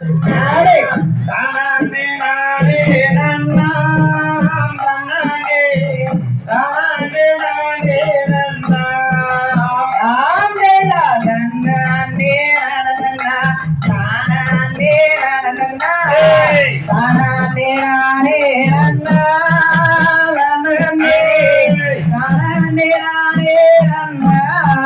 நாடே தானே நாடே நன்னா தானே தானே நாடே நன்னா ஆமே நன்னா நே நன்னா தானே நன்னா தானே நாடே நன்னா தானே தானே நாடே நன்னா அம்மையா தாள மாடத்திட்டு சங்கரடி உடுத்து சங்கரடி உனக்கு தானமா மரியம்மா சங்கரடி உனக்கு தானமா உனக்கு தானமா உனக்கு தானமா காட்டு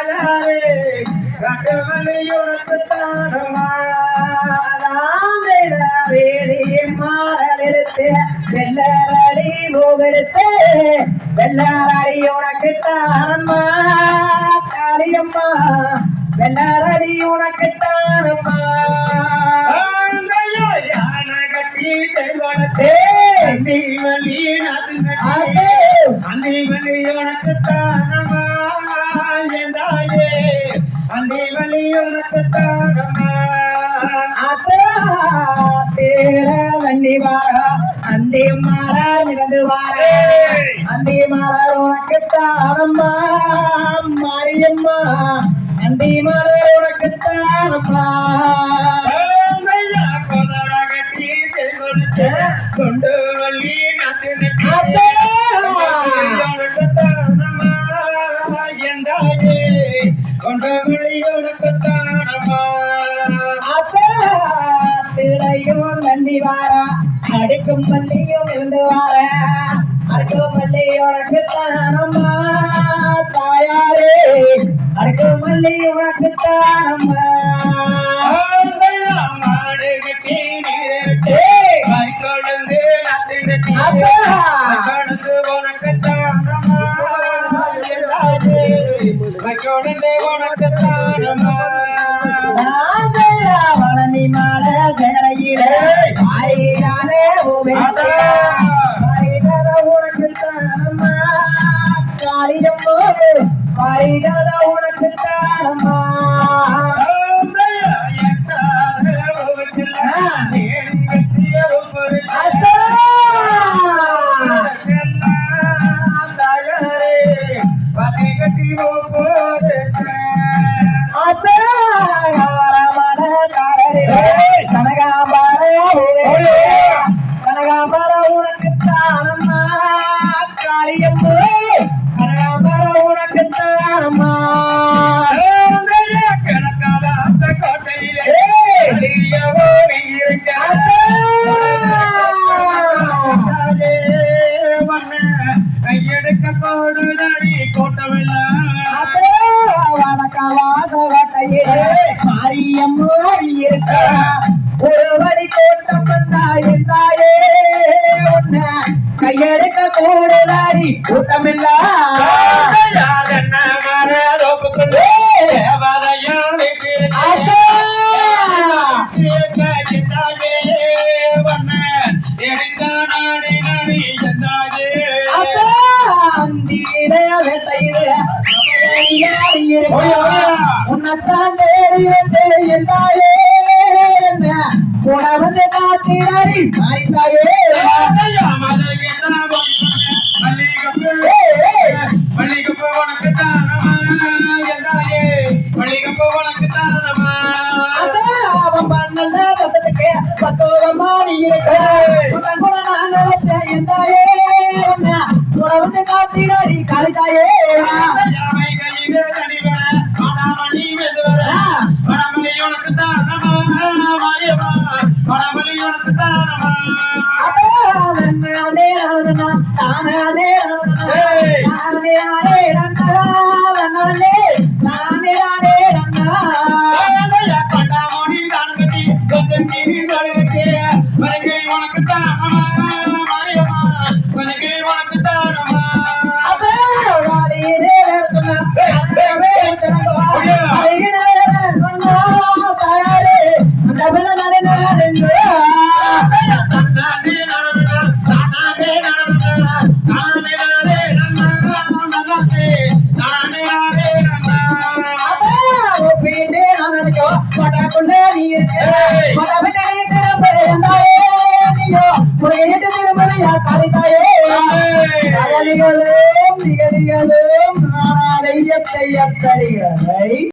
தாயாரே காட்டு மல்லி ஒழுக்கு தானமா வெள்ளரடி மூவெடுத்து வெள்ளரடி உனக்கு தானம்மா காளியம்மா வெள்ளரடி உனக்கு தானம்மா செல்வனத்தே அந்தி உனக்கு அந்தி மல்லி உனக்கு தானமா அந்தி மாற உனக்கு தானம்மா மாரியம்மா அந்தி உனக்கு கொண்டு திரையும் நந்தி வார அடுக்கும் பள்ளியும் இருந்து வார. அடுக்கும் பள்ளி உனக்கு தானம்மா தாயாரே அடுக்கும் பள்ளி உனக்கு தானம்மா வளனி மாலை சேலையில ஆயிராலே உனக்கு தானம்மா. காளியம்மோ ஆயிரால உனக்கு தானம்மா. கையெடுக்க கோடுதடி கோட்டமெல்லாம் இருக்க ஒரு வழி கோட்டம் வந்தாயே தாயே உன்ன கையெடுக்க கூடுதாடி கூட்டமில்லா. உன்னத்தான் தேடி வந்து இருந்தாயே உணவந்து காத்திடாடி மாறிந்தாயே அவன் பண்ணல ప్రాణవాయువ పరబలి கலிகளும் நிகழ்களும் நாளைய தைய கரிகளை